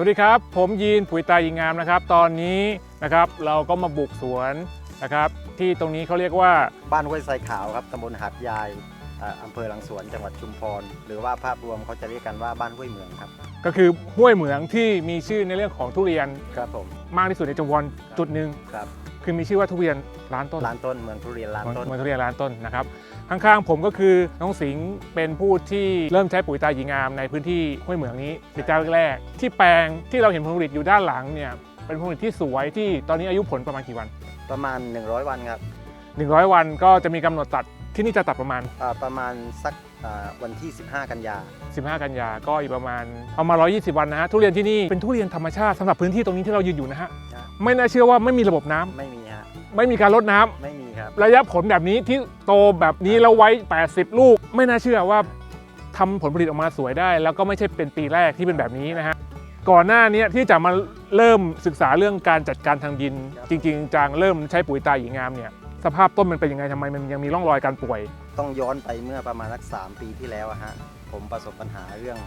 สวัสดีครับ ผมยีนปุ๋ยตายิงงามนะครับ ตอนนี้นะครับเราก็มาบุกสวนนะครับที่ตรงนี้เขาเรียกว่าบ้านห้วยทรายขาวครับตำบลหาดยายอ่าอำเภอหลังสวนจังหวัดชุมพร หรือว่าภาพรวมเขาจะเรียกกันว่าบ้านห้วยเมืองครับก็คือห้วยเหมืองที่มีชื่อในเรื่องของทุเรียนครับผมมากที่สุดในจังหวัดจุดหนึ่ง ครับ คือมีชื่อว่าทุเรียนล้านต้นร้านต้นเมืองทุเรียนร้านต้นเหมือนทุเรียนล้านต้นนะครับข้างๆผมก็คือน้องสิงห์เป็นผู้ที่เริ่มใช้ปุ๋ยตาหญิงงามในพื้นที่ห้วยเหมืองนี้เป็นเจ้าแรกๆที่แปลงที่เราเห็นผลผลิตอยู่ด้านหลังเนี่ยเป็นผลผลิตที่สวยที่ตอนนี้อายุผลประมาณกี่วัน ประมาณ 100 วันครับ100 วันก็จะมีกำหนดตัดที่นี่จะตัดประมาณอ่าประมาณสักอ่าวันที่ 15 กันยา 15 กันยาก็อีกประมาณเอามา 120 วันนะฮะทุเรียนที่นี่เป็นทุเรียนธรรมชาติสำหรับพื้นที่ตรงนี้ที่เรายืนอยู่นะฮะครับ ไม่น่าเชื่อว่าไม่มีระบบน้ำไม่มีฮะไม่มีการลดน้ำไม่มีครับ ระยะผลแบบนี้ที่โตแบบนี้แล้วไว้ 80 ลูก ไม่น่าเชื่อว่าทำผลผลิตออกมาสวยได้ แล้วก็ไม่ใช่เป็นปีแรกที่เป็นแบบนี้นะฮะก่อนหน้านี้ที่จะมาเริ่มศึกษาเรื่องการจัดการทางดินจริง ๆจางเริ่มใช้ปุ๋ยตาหญิงงามเนี่ยสภาพต้นมันเป็นยังไงทำไมมันยังมีร่องรอยการป่วย ต้องย้อนไปเมื่อประมาณสักสามปีที่แล้วอะฮะผมประสบปัญหาเรื่อง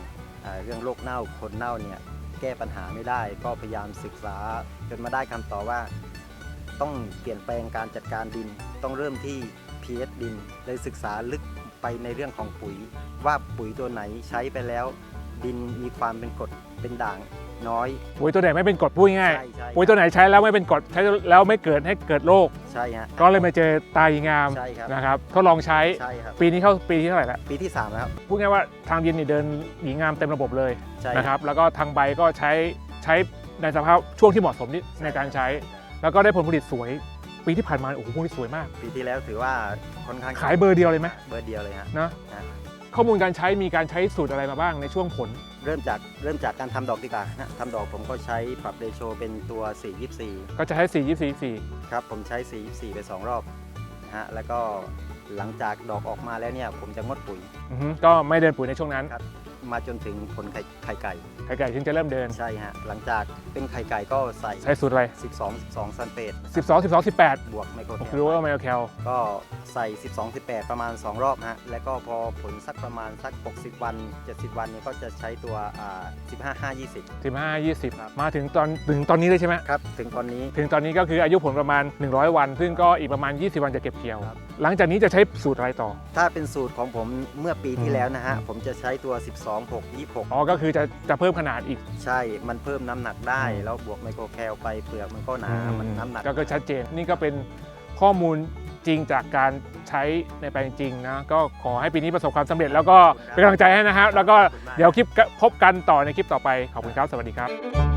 อาเรื่องโรคเน่าคนเน่าเนี่ย แก้ปัญหาไม่ได้ ก็พยายามศึกษาจนมาได้คำตอบว่า ต้องเปลี่ยนแปลงการจัดการดิน ต้องเริ่มที่ pH ดิน เลยศึกษาลึกไปในเรื่องของปุ๋ย ว่าปุ๋ยตัวไหนใช้ไปแล้ว ดินมีความเป็นกรดเป็นด่าง น้อย ปุ๋ยตัวไหนไม่เป็นกรดพูดง่ายใช่ใช่ๆปุ๋ยตัวไหนใช้แล้วไม่เป็นกรดใช้แล้วไม่เกิดให้เกิดโรคใช่ฮะก็เลยมาเจอตาหญิงงามใช่ครับนะครับทดลองใช้ใช่ครับปีนี้เข้าปีที่เท่าไหร่แล้วปีที่ 3 แล้วครับพูดง่ายว่าทางดินนี่เดินหญิงงามเต็มระบบเลยใช่นะครับแล้วก็ทางใบก็ใช้ใช้ในสภาพช่วงที่เหมาะสมที่ในการใช้ แล้วก็ได้ผลผลิตสวยปีที่ผ่านมาโอ้โหผลผลิตสวยมาก ปีที่แล้วถือว่าค่อนข้างขายเบอร์เดียวเลยไหมเบอร์เดียวเลยฮะนะฮะ ข้อมูลการใช้มีการใช้สูตรอะไรมาบ้างในช่วงผล เริ่มจากเริ่มจากการทำดอกดีกว่านะทำดอกผมก็ใช้ปรับเรโชเป็นตัว424ก็จะใช้4 24 4ครับผมใช้ 424 ไป 2 รอบนะฮะแล้วก็หลังจากดอกออกมาแล้วเนี่ยผมจะงดปุ๋ยอือฮึก็ไม่เดินปุ๋ยในช่วงนั้น ครับ มาจนถึงผลไข่ไข่ไก่ ไข่ไก่ถึงจะเริ่มเดิน ใช่ฮะ หลังจากเป็นไข่ไก่ก็ใส่ ใช้สูตรอะไร 12 12ซันเฟต12 12 18บวกไมโครผมแครู้ลว่าไมโครแคลก็ใส่ 12 18 ประมาณ 2 รอบฮะ แล้วก็พอผลสักประมาณสัก 60 วัน 70 วันเนี่ยก็จะใช้ตัวอ่า15 5 20 15 ครับ 20 มาถึงตอนถึงตอนนี้เลยใช่ไหมครับ ถึงตอนนี้ ถึงตอนนี้ก็คืออายุผลประมาณ 100 วัน ซึ่งก็อีกประมาณ 20 วันจะเก็บเกี่ยว ครับ หลังจากนี้จะใช้สูตรอะไรต่อ ถ้าเป็นสูตรของผมเมื่อปีที่อืมแล้วนะฮะ ผมจะใช้ตัว12 6 26 อ๋อ ก็คือจะจะเพิ่มขนาดอีกใช่ มันเพิ่มน้ำหนักได้อืมแล้วบวกไมโครแคลไปเปลือกมันก็หนา มันน้ำหนักก็ก็ชัดเจน นี่ก็เป็นข้อมูลจริงจากการใช้ในแปลงจริงนะ ก็ขอให้ปีนี้ประสบความสำเร็จแล้วก็เป็นกำลังใจให้นะครับ แล้วก็เดี๋ยวคลิปพบกันต่อในคลิปต่อไป ขอบคุณครับ สวัสดีครับ